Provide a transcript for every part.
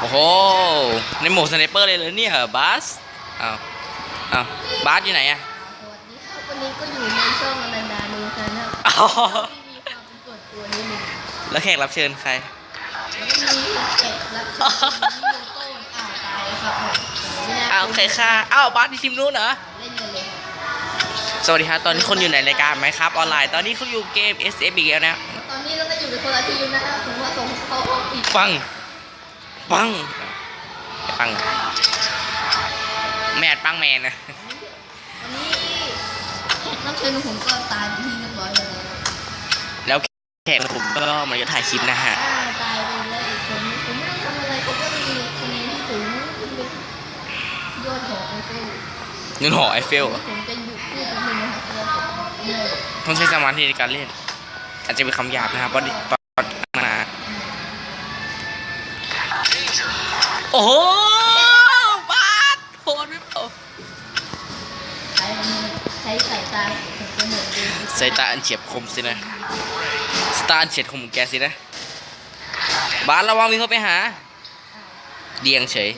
โอ้โห ในโหมดสไนเปอร์เลยเหรอเนี่ยเหรอบาสอ้าวอ้าวบาสอยู่ไหนอะสวัสดีครับวันนี้ก็อยู่ในช่องอนันดาดูกันนะครับอ๋อที่มีความเป็นส่วนตัวนิดนึงแล้วแขกรับเชิญใครแล้วก็มีแขกรับเชิญที่โต้นอ่าวตายครับผมไม่น่าอ้าวโอเคค่ะอ้าวบาสที่ทีมนู้นเหรอเล่นกันเลยครับสวัสดีครับตอนนี้คนอยู่ในรายการไหมครับ ออนไลน์ตอนนี้เขาอยู่เกม S F อีกแล้วนะตอนนี้เราก็อยู่ในคนละทีมนะครับผมว่าส่งเข้าออกอีกปัง ปัง ปัง แมดปังแมนนะวันนี้แขกรับเชิญของผมก็ตายเป็นที่เรียบร้อยแล้วนะครับแล้วแขกผมก็มาจะถ่ายคลิปนะฮะอ่าตายไปแล้วอีกคนนึงผมไม่ต้องทำอะไรผมก็มีคะแนนที่สูงขึ้นไปยอดของไอเฟลเงินหอไอเฟลผมจะหยุดพูดแป๊บนึงนะครับเพราะว่าผมเหนื่อยต้องใช้สมาธิในการเล่น อาจจะเป็นคำหยาบนะครับเพราะ อ้โหบาสโหดไม่เปล่าใช้สายตาเหมือนเดิมสายตาอันเฉียบคมสินะสตาร์อันเฉียบคมของแกสินะบาสระวังมีคนไปหาเดียงเฉย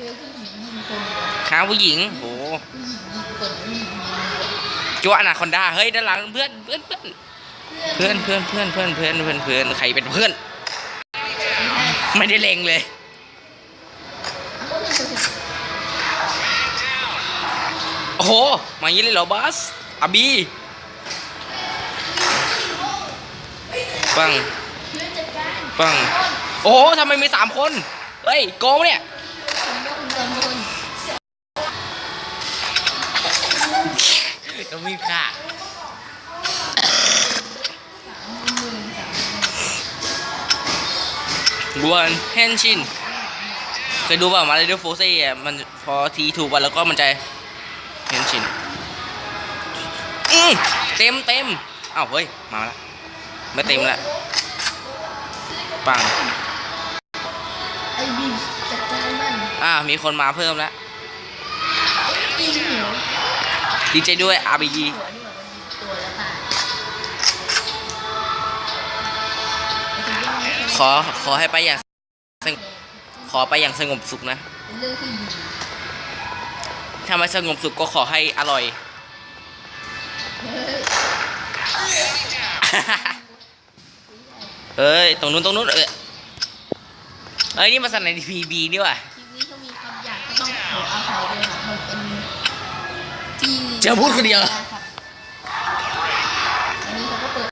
หาผู้หญิงโอ้ผู้หญิงยิงคนผู้หญิงยิงคนจัวอนาคอนดาเฮ้ยด้านหลังเพื่อนเพื่อนเพื่อนเพื่อนเพื่อนเพื่อนเพื่อนเพื่อนเพื่อนใครเป็นเพื่อน ไม่ได้เลงเลย โอ้โหมาอย่างนี้เลยเหรอบาสอาบีปังเพื่อนจัดการปังโอ้โหทำไมมีสามคนเฮ้ยโกงปะเนี่ยผมว่าคุณโดนคนต้องมีค่ะหมื่นสามบวนเฮนชินเค ยดูเปล่ามาเรเดอร์โฟเซ่อะมันพอทีถูกไปแล้วก็มันจะเฮนชินอืมเต็มเต็มอ้าวเฮ้ย มาล้วไม่เต็มล้วปังไอ้บีจัดการมันอ่ามีคนมาเพิ่มแล้วยิงหัวดีใจด้วย RBG หัวนี่แบบมันตัวล้วตายขอขอให้ไปอย่างสง ขอไปอย่างสงบสุขนะเป็นเรื่องที่ดีถ้าไม่สงบสุขก็ขอให้อร่อยเฮ้ยเอ้ย ตรงนู้นตรงนู้นเออเอ้ย นี่มาสนในทีบีนี่ว่ะคลิปนี้เขามีคำหยาบก็ต้องขออภัยด้วยค่ะมันเป็นที่เจอพูดคนเดียว ครับอันนี้เขาก็เปิด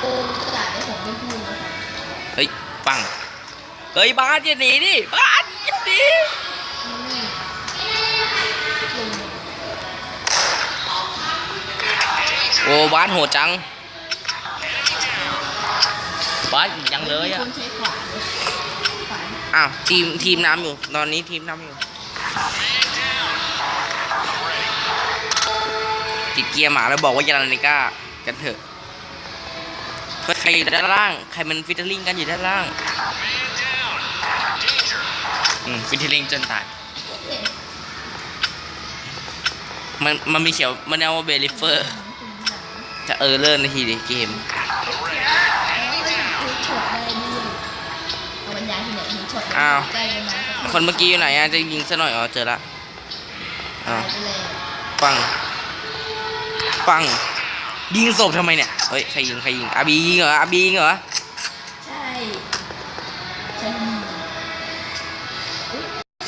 โกงกระดาษให้ผมไม่พูดนะครับเฮ้ย ปัง เฮ้ยบ้านอย่าหนีดิบ้านอย่าหนีโอ้บ้านโหดจัง บ้านยังเลยอะคนใช้ขวานขวานอ้าวทีมทีมน้ำอยู่ ตอนนี้ทีมน้ำอยู่ ติดเกียร์หมาแล้วบอกว่ายาลานิก้ากันเถอะใครอยู่ด้านล่าง ใครมันฟิตเตอร์ลิงกันอยู่ด้านล่าง ฟิตเตอร์ลิงจนตาย มันมันมีเขียวมันเอาว่าเบลิเฟอร์ จะเออเลอร์ในทีเดียเกมช็อตได้ด้วยเอาบรรยาที่ไหนเห็นช็อตอ้าวคนเมื่อกี้อยู่ไหนอะจะยิงซะหน่อยอ๋อเจอละอ้าวปัง ปัง ยิงศพทำไมเนี่ย เฮ้ย ใครยิง ใครยิงอาบียิงเหรออาบียิงเหรอ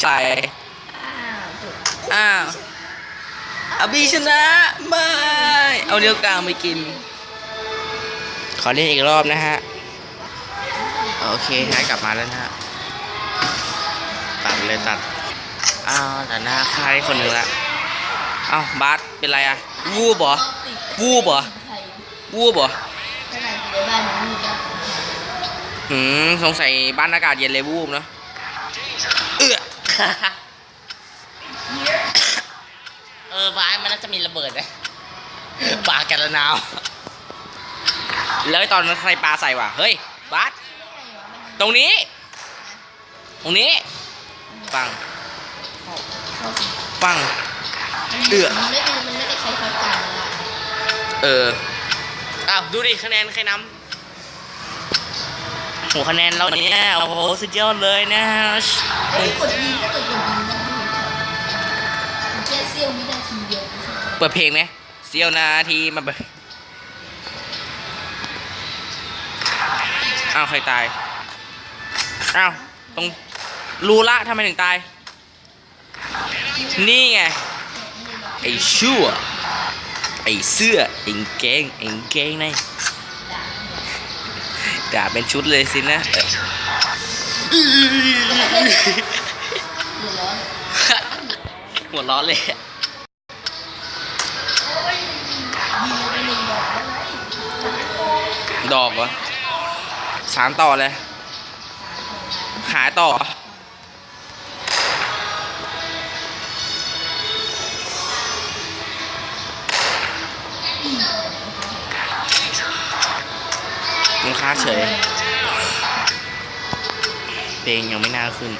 ใช่อ้าวจบอ้าวอาบีชนะไม่เอาเดียวกลางไปกิน ขอเล่นอีกรอบนะฮะ โอเคฮะกลับมาแล้วนะฮะ ตัดเลยตัด อ้าวแต่หน้าค่าได้คนหนึ่งละอ้าวบาสเป็นไรอะวูบเหรอวูบเหรอไทยวูบเหรอขนาดอยู่ในบ้านยังวูบแล้วอืมสงสัยบ้านอากาศเย็นเลยวูบเนาะเอื้อ เออบ้านมันน่าจะมีระเบิดนะปากันละนาว แล้วไอ้ตอนนั้นใครปาใส่วะเฮ้ยบาสตรงนี้ ตรงนี้ ปังเข้าสิปังเอื้อมันไม่เป็นมันไม่ได้ใช้ช็อตกันแล้วอะเออ อ้าว ดูดิ คะแนนใครน หัวคะแนนเราเนี่ยโอ้โหสุดยอดเลยนะเฮ้ยกดยิงก็กดกดยิงนะแค่เสี้ยววินาทีเดียวเปิดเพลงไหมเสี้ยวนาทีมาเปิดอ้าวใครตายอ้าวตรงรู้ละทำไมถึงตาย นี่ไงไอ้ชั่วไอ้เสื้อไอ้เกงไอ้เกงใน ด่าเป็นชุดเลยสินะเอ้ยเดือดร้อนหัวร้อนเลยดอกวะสารต่อเลย ขายต่อ มันค้าเฉยเพลงยังไม่น่าขึ้น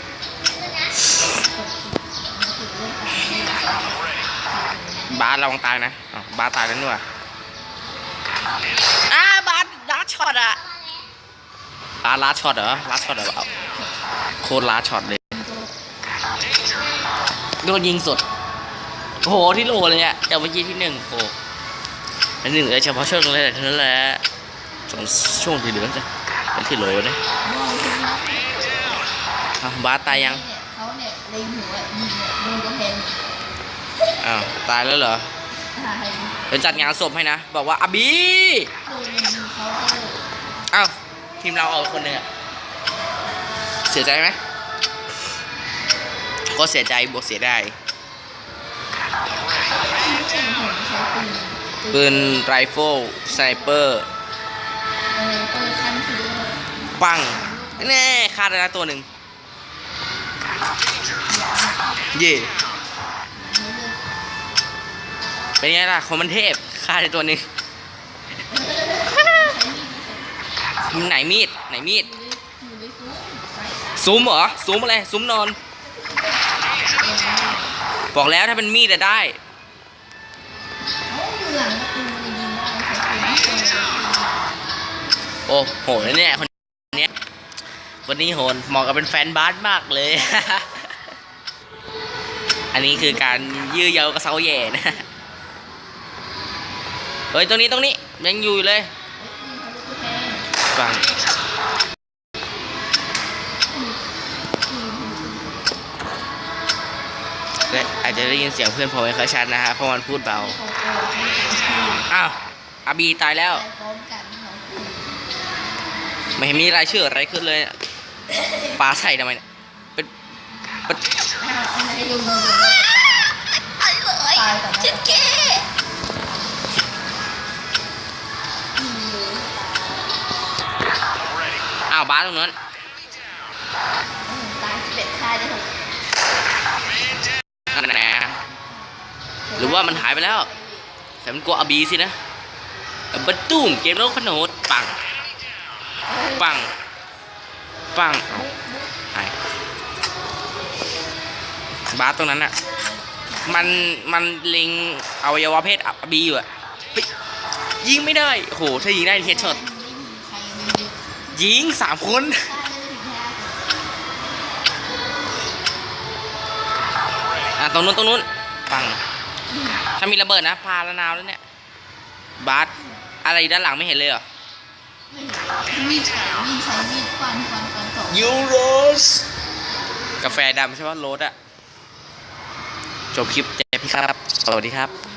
บาสระวังตายนะอ้าวบาสตายแล้วนี่หว่าอ้าบาสลัดช็อตอะบาสลัดช็อตเหรอลัดช็อตเหรอเอาโคตรลัดช็อตเลยโดนยิงสดโอ้โหที่โหลเลยอะแต่เมื่อกี้ที่หนึ่งโอ้โหอันหนึ่งเลยเฉพาะช่วงแรกเท่านั้นแหละ ช่วงช่วงที่เหลือจะเป็นที่โหลนะอ้าวบาสตายยังเขาเนี่ยเล็งหัวยิงเนี่ยโดนกระแพงอ้าวตายแล้วเหรอเดี๋ยวจัดงานศพให้นะ บอกว่าอาบีอ้าวทีมเราเอาคนหนึ่งอะเสียใจไหมก็เสียใจบวกเสียได้เปืนปืนไรเฟิลสไนเปอร์ ปังแน่ฆ่าได้แล้วตัวหนึ่งเย่เป็นไงล่ะคนมันเทพฆ่าได้ตัวหนึ่งไหนมีดไหนมีดซุ้มเหรอซุ้มอะไรซุ้มนอน บอกแล้วถ้าเป็นมีดจะได้เขาอยู่หลังประตูมันยิงได้โอ้โหแล้วเนี่ยคนเนี้ย คนนี้โหนเหมาะกับเป็นแฟนบาสมากเลย อันนี้คือการยื้อเยากับเซาแย่นะเฮ้ยตรงนี้ตรงนี้ยังอยู่เลยฟังอาจจะได้ยินเสียงเพื่อนผมไม่ค่อยชัดนะฮะเพราะมันพูดเบา อ้าวอาบีตายแล้ว ไม่เห็นมีรายชื่ออะไรขึ้นเลย ปลาใส่ทำไมเนี่ยเป็นเป็นเอาให้ดูดูดูตายเลยจิ๊กเก้ยิงเลยอ้าวบาสตรงนั้นตายสิบเอ็ดค่ายได้หกนั่นแหละหรือว่ามันหายไปแล้ว แต่มันกลัวอาบีสินะบัตตุ้มเกมโลกขนดปังปัง ปังเอาหายบาสตรงนั้นอะมันมันล็งอวัยวะเพศอบีอยู่อะยิงไม่ได้โหถ้ายิงได้เฮดช็อตยิงสามคนอะตรงนู้นตรงนู้นปังถ้ามีระเบิดนะพาละนาวแล้วเนี่ยบาสอะไรด้านหลังไม่เห็นเลยเหรอไม่เห็นมีดใช้มีดใช้มีดฟันฟันฟัน ยูโรสกาแฟดำใช่ไหมโรสอะจบคลิปเจ๊พี่ครับ สวัสดีครับ